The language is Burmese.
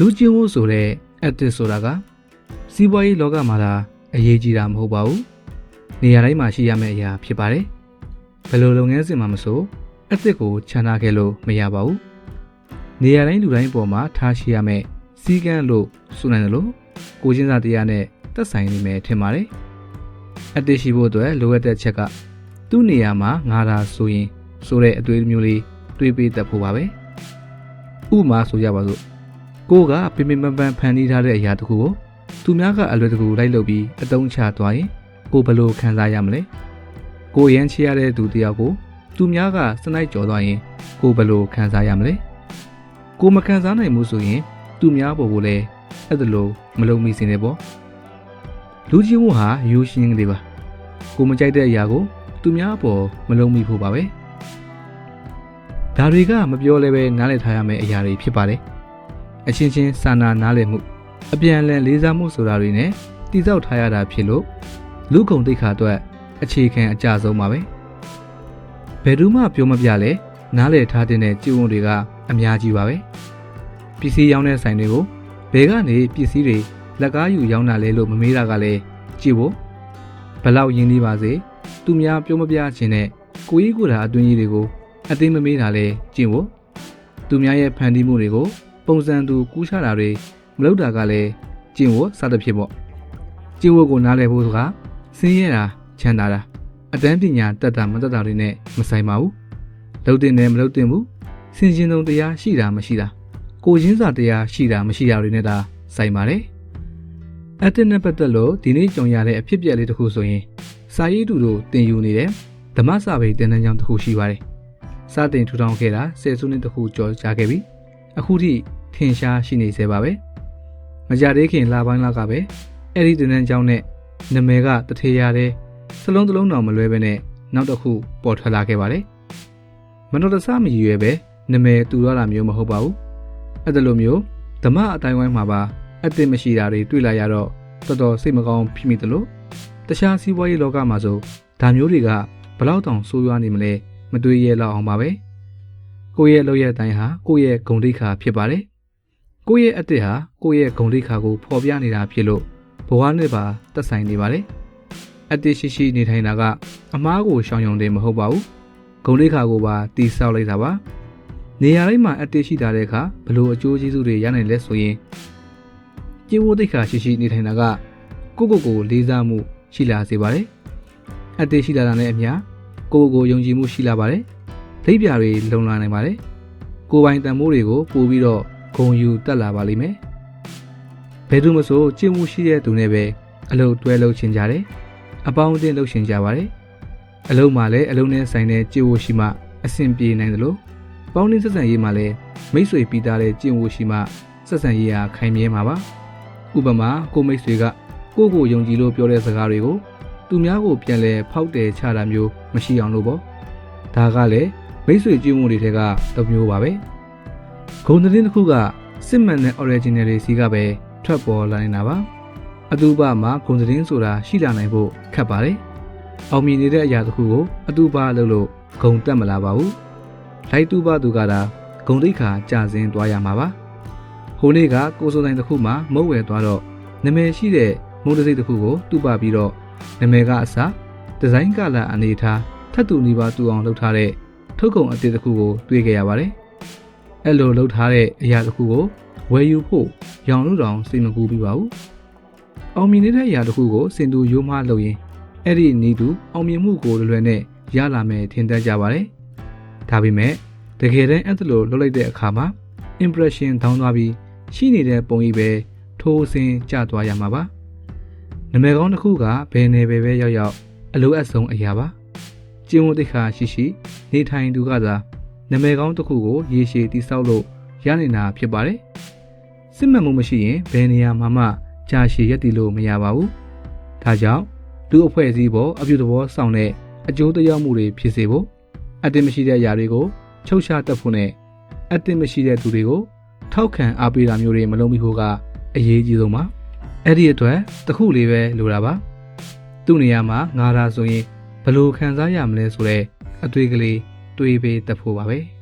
လူချင်းဝဆိုတဲ့အက်တစ်ဆိုတာကစီးပွားရေးလောကမှာသာအရေးကြီးတာမဟုတ်ပါဘူးနေရာတိုင်းမှာရှိရမယ့်အရာဖြစ်ပါတယ်ဘယ်လိုလုပ်ငန်းစဉ်မှမဆိုအက်တစ်ကိုခြံထားခဲ့လို့မရပါဘူးနေရာတိုင်းလူတိုင်းအပေါ်မှာထားရှိရမယ့်စီကံလို့ဆိုနိုင်တယ်လို့ကိုချင်းစာတရားနဲ့သက်ဆိုင်နေမယ်ထင်ပါတယ်အက်တစ်ရှိဖို့အတွက်လိုအပ်တဲ့ချက်ကသူ့နေရာမှာငါသာဆိုရင်ဆိုတဲ့အသွေးမျိုးလေးတွေးပေးတတ်ဖို့ပါပဲဥပမာဆိုကြပါစို့ ကိုကပင်ပင်ပန်းပန်းဖန်တီးထားတဲ့အရာတခုကိုသူများကအလွယ်တကူလိုက်လုပ်ပြီးအတုံးချသွားရင်ကိုဘယ်လိုခံစားရမလဲကိုရမ်းချရတဲ့သူတယောက်ကိုသူများကစနိုက်ကြော်သွားရင်ကိုဘယ်လိုခံစားရမလဲကိုမခံစားနိုင်ဘူးဆိုရင်သူများပေါ်ကိုလည်းအဲ့ဒါလိုမလုံမိစင်တယ်ပေါ့လူချင်းမှုဟာရိုးရှင်းကလေးပါကိုမကြိုက်တဲ့အရာကို သူများအပေါ်မလုံမိဖို့ပါပဲဒါတွေကမပြောလဲပဲနားလည်ထားရမယ့်အရာတွေဖြစ်ပါတယ် အချင်းချင်းစာနာနားလည်မှုအပြန်အလှန်လေးစားမှုဆိုတာတွေနဲ့တည်ဆောက်ထားရတာဖြစ်လို့လူကုန်တိတ်ခါအတွက်အခြေခံအကြဆုံးပါပဲဘယ်သူမှပြောမပြလဲနားလည်ထားတဲ့ကျင့်ဝတ်တွေကအများကြီးပါပဲပစ္စည်းရောင်းတဲ့ဆိုင်တွေကိုဘယ်ကနေပစ္စည်းတွေလက်ကားယူရောင်းတာလဲလို့မမေးတာကလည်းကြည့်ဖို့ဘယ်လောက်ရင်းနှီးပါစေသူများပြောမပြခြင်းနဲ့ကိုကြီးကိုယ်တာအတွင်းကြီးတွေကိုအသိမမေးတာလဲကြည့်ဖို့သူများရဲ့ဖန်တီးမှုတွေကို ပုံစံသူကူးချတာတွေမလုပ်တာကလည်းကျင့်ဝတ်စသဖြင့်ပေါ့ကျင့်ဝတ်ကိုနားလည်ဖို့ကစင်းရဲတာချမ်းသာတာအတန်းပညာတက်တာမတက်တာတွေနဲ့မဆိုင်ပါဘူးလှုပ်တင်တယ်မလှုပ်တင်ဘူးစင်ရှင်သုံးတရားရှိတာမရှိတာကိုရင်းစာတရားရှိတာမရှိတာတွေနဲ့ဒါဆိုင်ပါတယ်အတက်နဲ့ပတ်သက်လို့ဒီနေ့ကြုံရတဲ့အဖြစ်အပျက်လေးတစ်ခုဆိုရင်စာရေးသူတို့တင်ယူနေတဲ့ဓမ္မစာပေတင်နန်းကြောင်းတစ်ခုရှိပါတယ်စတင်ထူထောင်ခဲ့တာဆယ်စုနှစ်တစ်ခုကျော်ကြာခဲ့ပြီအခုထိ ထင်ရှားရှိနေသေးပါပဲမကြသေးခင်လပိုင်းလောက်ကပဲအဲ့ဒီတင်နန်းကျောင်းနဲ့နာမည်ကတထေရတဲ့စလုံးတစ်လုံးတော်မလွဲပဲနဲ့နောက်တစ်ခုပေါ်ထွက်လာခဲ့ပါတယ်မတော်တဆမရည်ရွယ်ပဲနာမည်တူရတာမျိုးမဟုတ်ပါဘူးအဲ့ဒါလိုမျိုးဓမ္မအတိုင်းဝိုင်းမှာပါအသစ်မရှိတာတွေတွေ့လာရတော့တော်တော်စိတ်မကောင်းဖြစ်မိသလိုတခြားစီးပွားရေးလောကမှာဆိုဒါမျိုးတွေကဘလောက်တောင်ဆိုးရွားနေမလဲမတွေးရလောက်အောင်ပါပဲကိုယ့်ရဲ့လောက်ရဲ့အတိုင်းဟာကိုယ့်ရဲ့ဂုဏ်တိခါဖြစ်ပါတယ် ကိုယ့်ရဲ့အသစ်ဟာကိုယ့်ရဲ့ဂုဏ်တိခါကိုဖော်ပြနေတာဖြစ်လို့ဘဝနဲ့ပါသက်ဆိုင်နေပါတယ်အသစ်ရှိရှိနေထိုင်တာကအမားကိုရှောင်ရုံတင်မဟုတ်ပါဘူးဂုဏ်တိခါကိုပါတီးဆောက်လိုက်တာပါနေရာတိုင်းမှာအသစ်ရှိတာတဲ့အခါဘလို့အကျိုးကျေးဇူးတွေရနိုင်လဲဆိုရင်ကျင့်ဝတ်တိခါရှိရှိနေထိုင်တာကကိုယ့်ကိုယ်ကိုလေးစားမှုရှိလာစေပါတယ်အသစ်ရှိလာတာနဲ့အမျှကိုယ့်ကိုယ်ကိုယုံကြည်မှုရှိလာပါတယ်ဒိတ်ပြတွေလုံလာနိုင်ပါတယ်ကိုယ်ပိုင်တန်ဖိုးတွေကိုပို့ပြီးတော့ ဂုံယူတက်လာပါလိမ့်မယ်ဘယ်သူမဆိုကျင့်မှုရှိတဲ့သူနဲ့ပဲအလုပ်တွဲလုပ်ချင်ကြတယ်အပေါင်းအသင်းလုပ်ချင်ကြပါတယ်အလုံးမှာလည်းအလုံးနဲ့ဆိုင်တဲ့ကျင့်ဝတ်ရှိမှအဆင်ပြေနိုင်တယ်လို့ပေါင်းနှင်းဆက်ဆံရေးမှာလည်းမိတ်ဆွေပြီးသားတဲ့ကျင့်ဝတ်ရှိမှဆက်ဆံရေးဟာခိုင်မြဲမှာပါဥပမာကိုမိတ်ဆွေကကိုယ့်ကိုယုံကြည်လို့ပြောတဲ့စကားတွေကိုသူများကိုပြန်လဲဖောက်တယ်ချတာမျိုးမရှိအောင်လို့ပေါ့ဒါကလည်းမိတ်ဆွေကျင့်ဝတ်တွေထဲကတစ်မျိုးပါပဲ ဂုံသတင်းတစ်ခုကစစ်မှန်တဲ့ original တွေစီကပဲထွက်ပေါ်လာနေတာပါအတူပါမှာဂုံသတင်းဆိုတာရှိလာနိုင်ဖို့ခက်ပါတယ်အောင်မြင်နေတဲ့အရာတစ်ခုကိုအတူပါလို့လို့ဂုံတက်မလာပါဘူးလိုက်တူပါသူကဒါဂုံတိတ်ခါကြာစင်းသွားရမှာပါဟိုနေ့ကကိုစိုးတိုင်းတစ်ခုမှမုတ်ဝယ်သွားတော့နာမည်ရှိတဲ့မိုးတစိတ်တစ်ခုကိုတူပါပြီးတော့နာမည်ကအစဒီဇိုင်းကလာအနေထားထပ်တူနေပါတူအောင်လုပ်ထားတဲ့ထုတ်ကုန်အသစ်တစ်ခုကိုတွေ့ခဲ့ရပါတယ်။ အဲ့လိုလုပ်ထားတဲ့အရာတစ်ခုကိုဝယ်ယူဖို့ရောင်လို့တောင်စိတ်မကူပြီးပါဘူး။အောင်မြင်နေတဲ့အရာတစ်ခုကိုစင်တူရိုးမလုပ်ရင်အဲ့ဒီနေတူအောင်မြင်မှုကိုလွယ်လွယ်နဲ့ရလာမယ်ထင်တတ်ကြပါတယ်။ဒါပေမဲ့တကယ်တမ်းအဲ့လိုလုပ်လိုက်တဲ့အခါမှာ impression တောင်းသွားပြီးရှိနေတဲ့ပုံကြီးပဲထိုးစင်ကျသွားရမှာပါ။နမဲကောင်းတစ်ခုကဘယ်နယ်ပဲပဲရောက်ရောက်အလိုအပ်ဆုံးအရာပါကျင့်ဝတ်တိခါရှိရှိနေထိုင်သူကသာ နမဲကောင်းတစ်ခုကိုရေရှည်တိဆောက်လို့ရနေတာဖြစ်ပါတယ်စစ်မှန်မှုမရှိရင်ဘယ်နေရာမှာမှကြာရှည်ရက်တည်လို့မရပါဘူးဒါကြောင့်လူအဖွဲ့အစည်းပေါ်အပြုသဘောဆောင်တဲ့အကျိုးတရားမှုတွေဖြစ်စေဖို့အတင်မရှိတဲ့အရာတွေကိုချုပ်ရှားတတ်ဖို့နဲ့အတင်မရှိတဲ့သူတွေကိုထောက်ခံအားပေးတာမျိုးတွေမလုပ်မိဖို့ကအရေးကြီးဆုံးပါအဲ့ဒီအတွက်တခုလေးပဲလိုတာပါသူ့နေရာမှာငါသာဆိုရင်ဘယ်လိုခံစားရမလဲဆိုတော့အတွေ့ကလေး တွေးပေးတတ်ဖို့ပါပဲ။